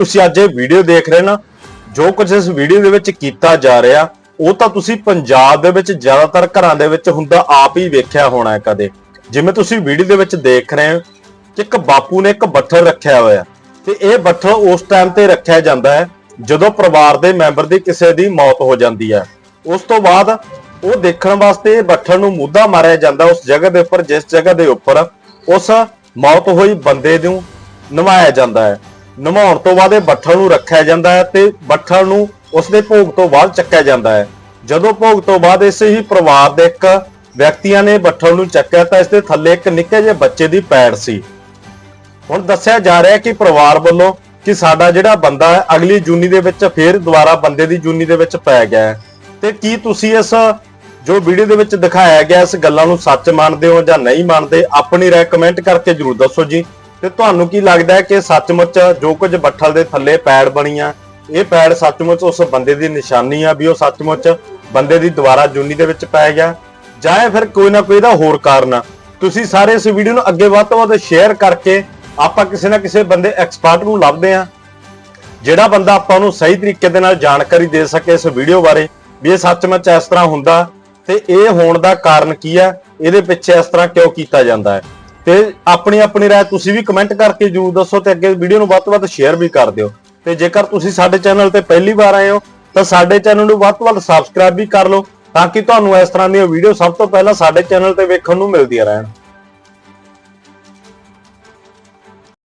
ਤੁਸੀਂ ਅੱਜ ਇਹ ਵੀਡੀਓ ਦੇਖ ਰਹੇ ਨਾ, ਜੋ ਕੁਝ ਇਸ ਵੀਡੀਓ ਦੇ ਵਿੱਚ ਕੀਤਾ ਜਾ ਰਿਹਾ, ਉਹ ਤਾਂ ਤੁਸੀਂ ਪੰਜਾਬ ਦੇ ਵਿੱਚ ਜ਼ਿਆਦਾਤਰ ਘਰਾਂ ਦੇ ਵਿੱਚ ਹੁੰਦਾ ਆਪ ਹੀ ਵੇਖਿਆ ਹੋਣਾ ਹੈ ਕਦੇ। ਜਿਵੇਂ ਤੁਸੀਂ ਵੀਡੀਓ ਦੇ ਵਿੱਚ ਦੇਖ ਰਹੇ ਹੋ ਕਿ ਇੱਕ ਬਾਪੂ ਨੇ ਇੱਕ ਬੱਠਲ ਰੱਖਿਆ ਹੋਇਆ ਤੇ ਇਹ ਬੱਠਲ ਉਸ ਟਾਈਮ ਤੇ ਰੱਖਿਆ ਜਾਂਦਾ ਹੈ ਜਦੋਂ ਪਰਿਵਾਰ ਦੇ ਮੈਂਬਰ ਦੀ ਕਿਸੇ ਦੀ ਮੌਤ ਹੋ ਜਾਂਦੀ ਹੈ। ਉਸ ਤੋਂ ਬਾਅਦ ਉਹ ਦੇਖਣ ਵਾਸਤੇ ਇਹ ਬੱਠਲ ਨੂੰ ਮੁੱਦਾ ਮਾਰਿਆ ਜਾਂਦਾ ਉਸ ਜਗ੍ਹਾ ਦੇ ਉੱਪਰ, ਜਿਸ ਜਗ੍ਹਾ ਦੇ ਉੱਪਰ ਉਸ ਮੌਤ ਹੋਈ ਬੰਦੇ ਨੂੰ ਨਵਾਇਆ ਜਾਂਦਾ ਹੈ। ਨਵਾਉਣ ਤੋਂ ਬਾਅਦ ਇਹ ਬੱਠਲ ਨੂੰ ਰੱਖਿਆ ਜਾਂਦਾ ਹੈ ਤੇ ਬੱਠਲ ਨੂੰ ਉਸਦੇ ਭੋਗ ਤੋਂ ਬਾਅਦ ਚੱਕਿਆ ਜਾਂਦਾ ਹੈ। ਜਦੋਂ ਭੋਗ ਤੋਂ ਬਾਅਦ ਇਸੇ ਹੀ ਪਰਿਵਾਰ ਦੇ ਇੱਕ ਵਿਅਕਤੀਆਂ ਨੇ ਬੱਠਲ ਨੂੰ ਚੱਕਿਆ ਤਾਂ ਇਸ ਦੇ ਥੱਲੇ ਇੱਕ ਨਿੱਕੇ ਜਿਹੇ ਬੱਚੇ ਦੀ ਪੈੜ ਸੀ। ਹੁਣ ਦੱਸਿਆ ਜਾ ਰਿਹਾ ਹੈ ਕਿ ਪਰਿਵਾਰ ਵੱਲੋਂ ਕਿ ਸਾਡਾ ਜਿਹੜਾ ਬੰਦਾ ਹੈ, ਅਗਲੀ ਜੂਨੀ ਦੇ ਵਿੱਚ ਫੇਰ ਦੁਬਾਰਾ ਬੰਦੇ ਦੀ ਜੂਨੀ ਦੇ ਵਿੱਚ ਪੈ ਗਿਆ ਹੈ। ਤੇ ਕੀ ਤੁਸੀਂ ਇਸ ਜੋ ਵੀਡੀਓ ਦੇ ਵਿੱਚ ਦਿਖਾਇਆ ਗਿਆ ਇਸ ਗੱਲਾਂ ਨੂੰ ਸੱਚ ਮੰਨਦੇ ਹੋ ਜਾਂ ਨਹੀਂ ਮੰਨਦੇ, ਆਪਣੀ ਰਾਏ ਕਮੈਂਟ ਕਰਕੇ ਜਰੂਰ ਦੱਸੋ ਜੀ। ਤੇ ਤੁਹਾਨੂੰ ਕੀ ਲੱਗਦਾ ਹੈ ਕਿ ਸੱਚਮੁੱਚ ਜੋ ਕੁਝ ਬੱਠਲ ਦੇ ਥੱਲੇ ਪੈੜ ਬਣੀਆਂ, ਇਹ ਪੈੜ ਸੱਚਮੁੱਚ ਉਸ ਬੰਦੇ ਦੀ ਨਿਸ਼ਾਨੀ ਆ ਵੀ ਉਹ ਸੱਚਮੁੱਚ ਬੰਦੇ ਦੀ ਦੁਬਾਰਾ ਜੂਨੀ ਦੇ ਵਿੱਚ ਪੈ ਗਿਆ? ਜਾਂ ਫਿਰ ਕੋਈ ਨਾ ਕੋਈ ਇਹਦਾ ਹੋਰ ਕਾਰਨ ਆ? ਤੁਸੀਂ ਸਾਰੇ ਇਸ ਵੀਡੀਓ ਨੂੰ ਅੱਗੇ ਵੱਧ ਤੋਂ ਵੱਧ ਸ਼ੇਅਰ ਕਰਕੇ ਆਪਾਂ ਕਿਸੇ ਨਾ ਕਿਸੇ ਬੰਦੇ ਐਕਸਪਰਟ ਨੂੰ ਲੱਭਦੇ ਆ ਜਿਹੜਾ ਬੰਦਾ ਆਪਾਂ ਨੂੰ ਸਹੀ ਤਰੀਕੇ ਦੇ ਨਾਲ ਜਾਣਕਾਰੀ ਦੇ ਸਕੇ ਇਸ ਵੀਡੀਓ ਬਾਰੇ, ਵੀ ਇਹ ਸੱਚਮੁੱਚ ਇਸ ਤਰ੍ਹਾਂ ਹੁੰਦਾ ਤੇ ਇਹ ਹੋਣ ਦਾ ਕਾਰਨ ਕੀ ਹੈ ਇਹਦੇ ਪਿੱਛੇ ਇਸ ਤਰ੍ਹਾਂ ਕਿਉਂ ਕੀਤਾ ਜਾਂਦਾ ਹੈ? ਤੇ ਆਪਣੀ ਆਪਣੀ ਰਾਏ ਤੁਸੀਂ ਵੀ ਕਮੈਂਟ ਕਰਕੇ ਜਰੂਰ ਦੱਸੋ ਤੇ ਅੱਗੇ ਵੀਡੀਓ ਨੂੰ ਵੱਧ ਤੋਂ ਵੱਧ ਸ਼ੇਅਰ ਵੀ ਕਰ ਦਿਓ। ਤੇ ਜੇਕਰ ਤੁਸੀਂ ਸਾਡੇ ਚੈਨਲ ਤੇ ਪਹਿਲੀ ਵਾਰ ਆਏ ਹੋ, ਤਾਂ ਸਾਡੇ ਚੈਨਲ ਨੂੰ ਵੱਧ ਤੋਂ ਵੱਧ ਸਬਸਕ੍ਰਾਈਬ ਵੀ ਕਰ ਲਓ, ਤਾਂ ਕਿ ਤੁਹਾਨੂੰ ਇਸ ਤਰ੍ਹਾਂ ਦੀਆਂ ਵੀਡੀਓ ਸਭ ਤੋਂ ਪਹਿਲਾਂ ਸਾਡੇ ਚੈਨਲ ਤੇ ਵੇਖਣ ਨੂੰ ਮਿਲਦੀਆਂ ਰਹਿਣ।